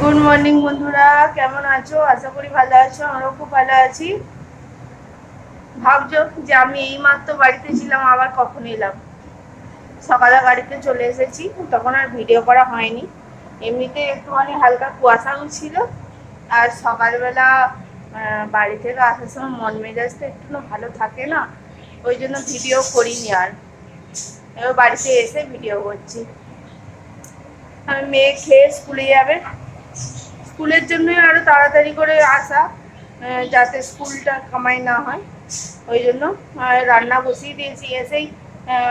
Good morning বন্ধুরা। কেমন আছো? আশা করি ভালো আছো, আমরাও খুব ভালো আছি। ভাবছ যে আমি এই মাত্র বাড়িতে ছিলাম, আবার কখন এলাম? সকালে বাড়িতে চলে এসেছি, তখন আর ভিডিও করা হয়নি। এমনিতে একটুখানি হালকা কুয়াশাও ছিল, আর সকালবেলা বাড়ি থেকে আসার সময় মন মেজাজটা একটু ভালো থাকে না, ওই জন্য ভিডিও করিনি আর। এবার বাড়িতে এসে ভিডিও করছি। আমি মেয়ে খেয়ে স্কুলে যাবে। স্কুলের জন্যই আরও তাড়াতাড়ি করে আসা যাতে স্কুলটা কামাই না হয়। ওই জন্য রান্না বসিয়ে দিয়েছি। এসেই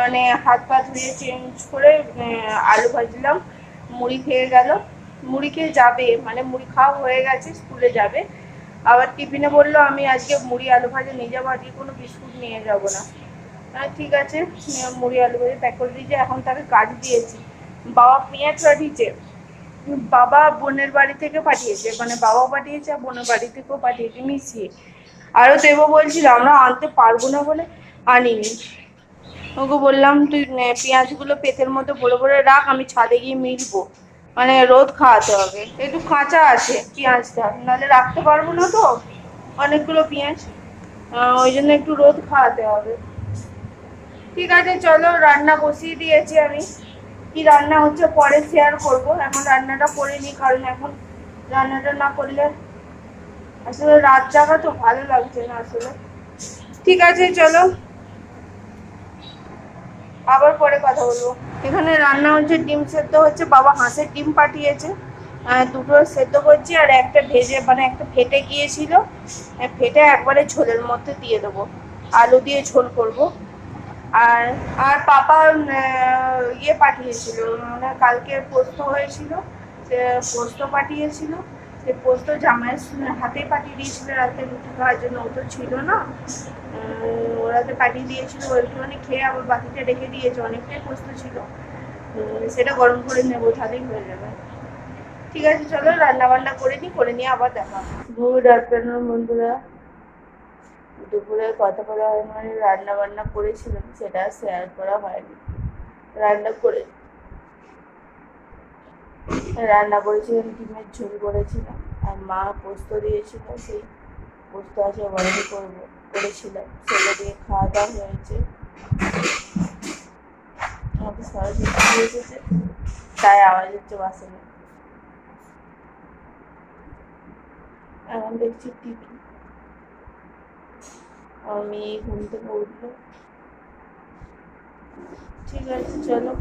মানে হাত পা ধুয়ে চেঞ্জ করে আলু ভাজলাম। মুড়ি খেয়ে গেল। মুড়ি খেয়ে যাবে মানে মুড়ি খাওয়া হয়ে গেছে স্কুলে যাবে। আবার টিফিনে বলল আমি আজকে মুড়ি আলু ভাজা নিয়ে যাব আজকে কোনো বিস্কুট নিয়ে যাব না। আহ, ঠিক আছে। মুড়ি আলু ভাজা প্যাক করে দিয়েছি। এখন তাকে কাজ দিয়েছি। বাবা পেঁয়াজ পাঠিয়েছে বাবা বোনের বাড়ি থেকে পাঠিয়েছে মানে বাবা পাঠিয়েছে আর বোনের বাড়ি থেকেও পাঠিয়েছে, মিশিয়ে। আরও দেবো বলছিল, আমরা আনতে পারব না বলে আনিনি। ওকে বললাম, তুই পেঁয়াজগুলো পেতের মধ্যে বড় বড় রাখ, আমি ছাদে গিয়ে মিলবো মানে রোদ খাওয়াতে হবে। একটু কাঁচা আছে পেঁয়াজটা নাহলে রাখতে পারব না তো। অনেকগুলো পেঁয়াজ ওই জন্য একটু রোদ খাওয়াতে হবে। ঠিক আছে, চলো, রান্না বসিয়ে দিয়েছি আমি। কি রান্না হচ্ছে পরে শেয়ার করব। এখন রান্নাটা করে নিই কারণ এখন রান্নাটা না করলে আসলে রাত জাগা তো ভালো লাগছে না আসলে। ঠিক আছে, চলো। আবার পরে কথা বলব। এখানে রান্না হচ্ছে ডিম সেদ্ধ হচ্ছে, বাবা হাঁসের ডিম পাঠিয়েছে। দুটো সেদ্ধ করছি আর একটা ভেজে মানে একটা ফেটে গিয়েছিল। ফেটে একবারে ঝোলের মধ্যে দিয়ে দেবো। আলু দিয়ে ঝোল করব। আর আর পাপা ইয়ে পাঠিয়েছিল মানে কালকে পোস্ত হয়েছিল, সে পোস্ত পাঠিয়েছিল, সে পোস্ত জামাইয়ের হাতে পাঠিয়ে দিয়েছিল, রাতে রুটি খাওয়ার জন্য, ও তো ছিল না। ওরাতে পাঠিয়ে দিয়েছিল ওইটুখানি খেয়ে আবার বাকিটা রেখে দিয়েছে, অনেকটাই পোস্ত ছিল। সেটা গরম করে নেব, তাহলেই হয়ে যাবে। ঠিক আছে, চলো রান্না বান্না করে নিই, করে নিয়ে আবার দেখা গুড আফটারনুন, বন্ধুরা। দুপুরে কথা বলা হয় মানে রান্না বান্না করেছিলাম, সেটা শেয়ার করা হয়নি। রান্না করে রান্না করেছিলাম, ডিমের ঝোল করেছিলাম, আর মা পোস্ত দিয়েছিল, সেই পোস্ত আছে বড়ি করব, করেছিলাম। সেটা দিয়ে খাওয়া দাওয়া হয়েছে। আমাকে সরস্বতী এসেছে তাই আওয়াজ হচ্ছে বাসনে। এখন দেখছি টিভি আমার মেয়ে ঘুম থেকে উঠল ঠিক আছে, চলো।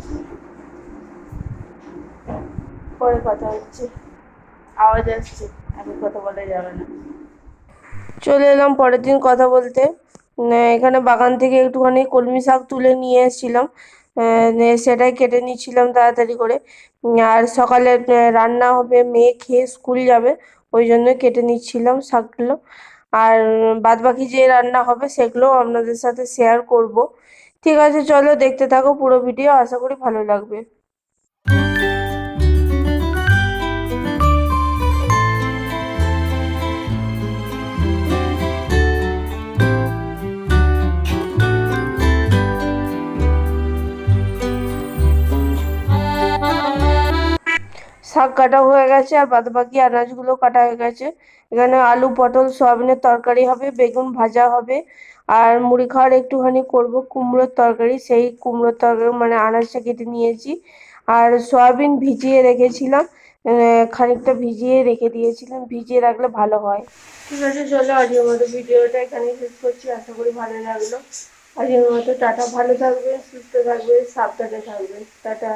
পরে কথা হচ্ছে। আওয়াজ আসছে আমি কথা বলা যাবে না। চলে এলাম পরের দিন কথা বলতে। এখানে বাগান থেকে একটুখানি কলমি শাক তুলে নিয়ে এসেছিলাম। সেটাই কেটে নিচ্ছিলাম তাড়াতাড়ি করে। আর সকালে রান্না হবে, মেয়ে খেয়ে স্কুল যাবে, ওই জন্য কেটে নিচ্ছিলাম শাকগুলো। আর বাদবাকি যে রান্না হবে সেগুলো আপনাদের সাথে শেয়ার করব। ঠিক আছে, চলো দেখতে থাকো পুরো ভিডিও আশা করি ভালো লাগবে। শাক কাটা হয়ে গেছে আর বাদ বাকি আনাজগুলো কাটা হয়ে গেছে। এখানে আলু, পটল, সয়াবিনের তরকারি হবে, বেগুন ভাজা হবে। আর মুড়ি খাওয়ার একটুখানি করব, কুমড়োর তরকারি, সেই কুমড়োর তরকারি মানে আনাজটা কেটে নিয়েছি। আর সয়াবিন ভিজিয়ে রেখেছিলাম খানিকটা ভিজিয়ে রেখে দিয়েছিলাম, ভিজিয়ে রাখলে ভালো হয়। ঠিক আছে, চলো, আজকের মতো ভিডিওটা এখানে শেষ করছি। আশা করি ভালো লাগল। আজকের মতো টাটা, ভালো থাকবে সুস্থ থাকবে সাবধানে থাকবে টাটা।